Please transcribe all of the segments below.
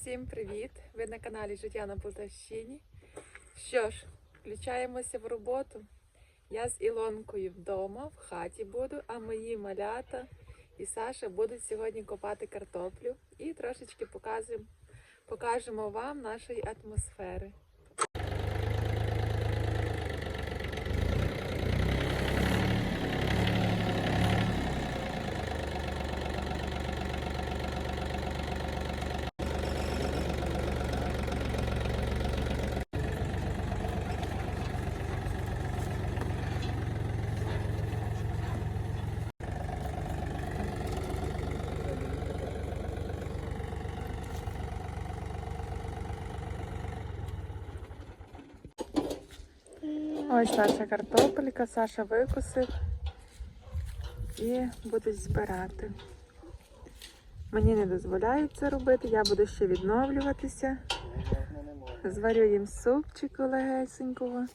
Усім привіт! Ви на каналі Життя на Полтавщині. Що ж, включаємося в роботу. Я з Ілонкою вдома, в хаті буду, а мої малята і Саша будуть сьогодні копати картоплю і трошечки покажемо, покажемо вам нашої атмосфери. Ось наша картопелька, Саша викосив і будуть збирати. Мені не дозволяють це робити, я буду ще відновлюватися. Зварю їм супчику легесенького.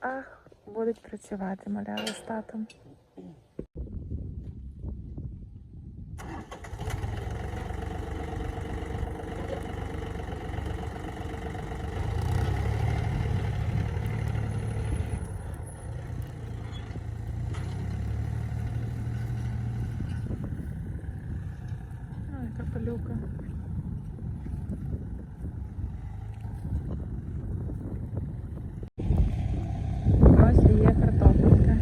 А будуть працювати маляли з татом. Ой, капелюка. Ось і є картопелька.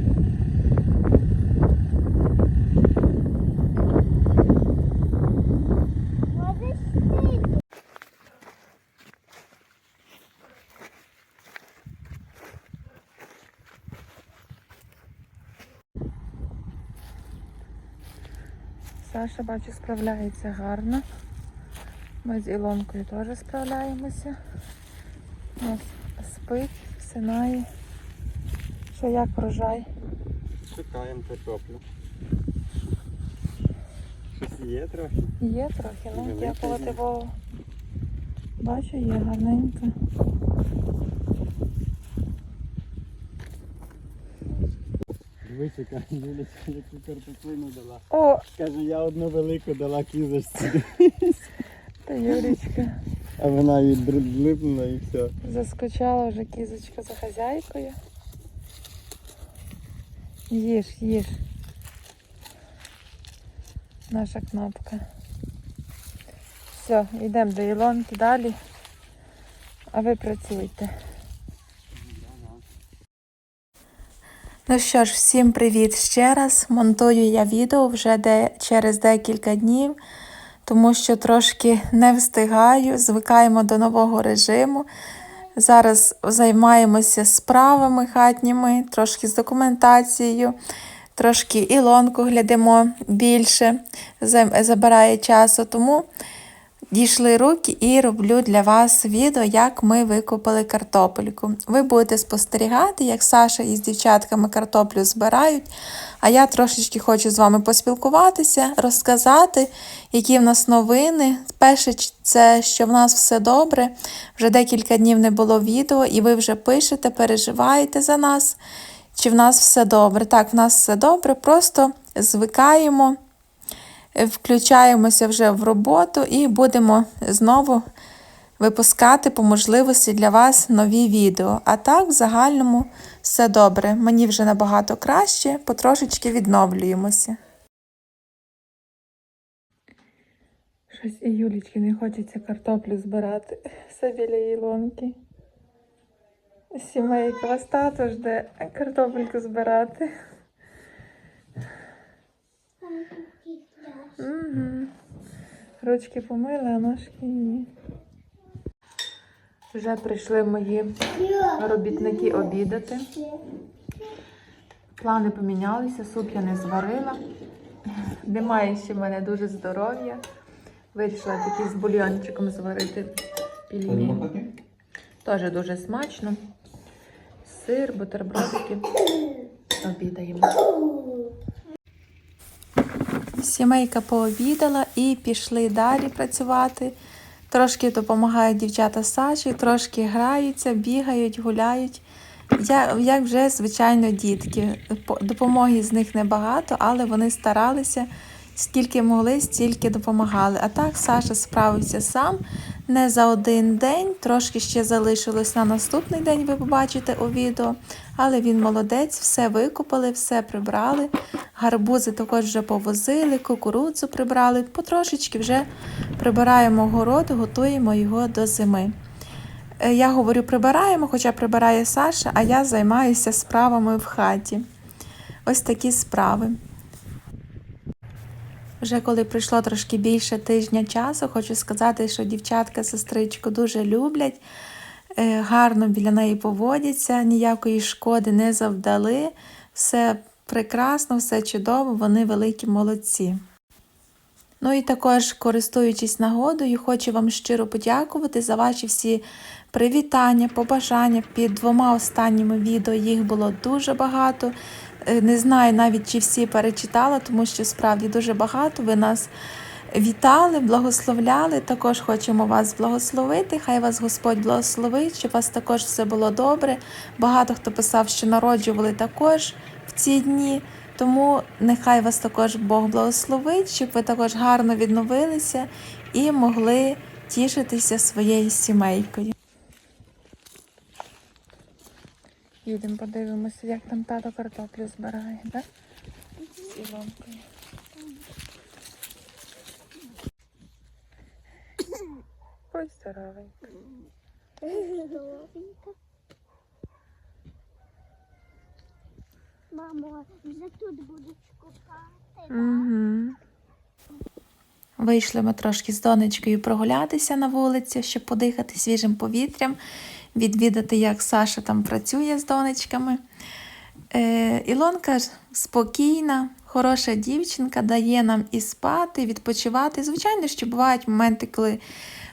Саша, бачу, справляється гарно. Ми з Ілонкою теж справляємося. У нас спить, всинає. Що як врожай? Чекаємо картоплю. Щось є трохи. Є трохи, ну дякувати. Богу. Бачу, є гарненька. Яка Юлічка, яку картоплину дала. О, Каже, я одну велику дала кізочці. та Юлічка. А вона їй дріблипнула і все. Заскочала вже кізочка за хазяйкою. Їж, їж. Наша кнопка. Все, йдемо до Ілонки далі. А ви працюйте. Ну що ж, всім привіт ще раз. Монтую я відео вже де, через декілька днів, тому що трошки не встигаю, звикаємо до нового режиму. Зараз займаємося справами хатніми, трошки з документацією, трошки ілонку глядимо більше, забирає часу. Тому дійшли руки і роблю для вас відео, як ми викопали картопельку. Ви будете спостерігати, як Саша із дівчатками картоплю збирають. А я трошечки хочу з вами поспілкуватися, розказати, які в нас новини. Перше, це що в нас все добре. Вже декілька днів не було відео, і ви вже пишете, переживаєте за нас. Чи в нас все добре? Так, в нас все добре, просто звикаємо включаємося вже в роботу і будемо знову випускати по можливості для вас нові відео. А так, в загальному все добре. Мені вже набагато краще, потрошечки відновлюємося. Щось і Юлічки не хочеться картоплю збирати все біля Ілонки. Сімейка вас тато жде картопельку збирати. Угу. Ручки помили, а ножки ні. Вже прийшли мої робітники обідати. Плани помінялися, суп я не зварила. Немає ще в мене дуже здоров'я. Вирішила таки з бульйончиком зварити пельмені. Теж дуже смачно. Сир, бутербродики. Обідаємо. Сімейка пообідала і пішли далі працювати. Трошки допомагають дівчата Саші, трошки граються, бігають, гуляють. Я, як вже, звичайно, дітки. Допомоги з них небагато, але вони старалися Скільки могли, стільки допомагали. А так Саша справився сам не за один день, трошки ще залишилось на наступний день, ви побачите у відео. Але він молодець, все викопали, все прибрали. Гарбузи також вже повозили, кукурудзу прибрали. Потрошечки вже прибираємо город, готуємо його до зими. Е, Я говорю, прибираємо, хоча прибирає Саша, а я займаюся справами в хаті. Ось такі справи. Вже коли пройшло трошки більше тижня часу, хочу сказати, що дівчатка сестричку дуже люблять, е, гарно біля неї поводяться, ніякої шкоди не завдали. Все прекрасно, все чудово, вони великі молодці. Ну і також, користуючись нагодою, хочу вам щиро подякувати за ваші всі привітання, побажання. Під двома останніми відео їх було дуже багато. Е, Не знаю навіть, чи всі перечитала, тому що справді дуже багато. Ви нас вітали, благословляли. Також хочемо вас благословити. Хай вас Господь благословить, щоб у вас також все було добре. Багато хто писав, що народжували також в ці дні. Тому нехай вас також Бог благословить, щоб ви також гарно відновилися і могли тішитися своєю сімейкою. Їдемо, подивимося, як там тато картоплю збирає, так? З Ілонкою. Ой, здоровенька. Здоровенько. Мамо, вже тут будуть купати. Угу. Вийшли ми трошки з донечкою прогулятися на вулицю, щоб подихати свіжим повітрям, відвідати, як Саша там працює з донечками. Е, Ілонка спокійна, хороша дівчинка, дає нам і спати, і відпочивати. Звичайно, що бувають моменти, коли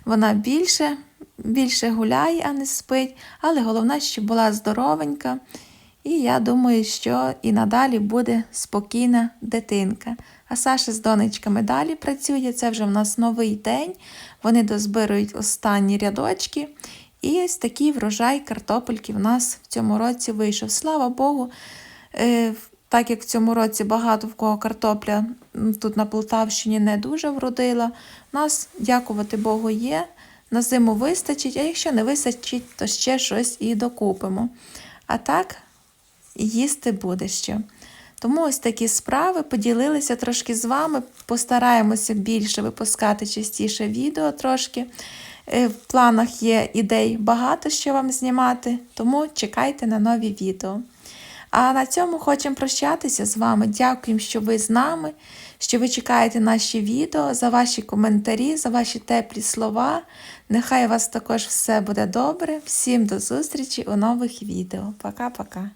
вона більше, більше гуляє, а не спить, але головне, щоб була здоровенька. І я думаю, що і надалі буде спокійна дитинка. А Саша з донечками далі працює. Це вже в нас новий день. Вони дозбирують останні рядочки. І ось такий врожай картопельки в нас в цьому році вийшов. Слава Богу, е, так як в цьому році багато в кого картопля тут на Полтавщині не дуже вродила. У нас, дякувати Богу, є. На зиму вистачить, а якщо не вистачить, то ще щось і докупимо. А так, їсти буде що. Тому ось такі справи поділилися трошки з вами. Постараємося більше випускати частіше відео трошки. Е, В планах є ідей багато що вам знімати, тому чекайте на нові відео. А на цьому хочемо прощатися з вами. Дякуємо, що ви з нами, що ви чекаєте наші відео, за ваші коментарі, за ваші теплі слова. Нехай у вас також все буде добре. Всім до зустрічі у нових відео. Пока-пока.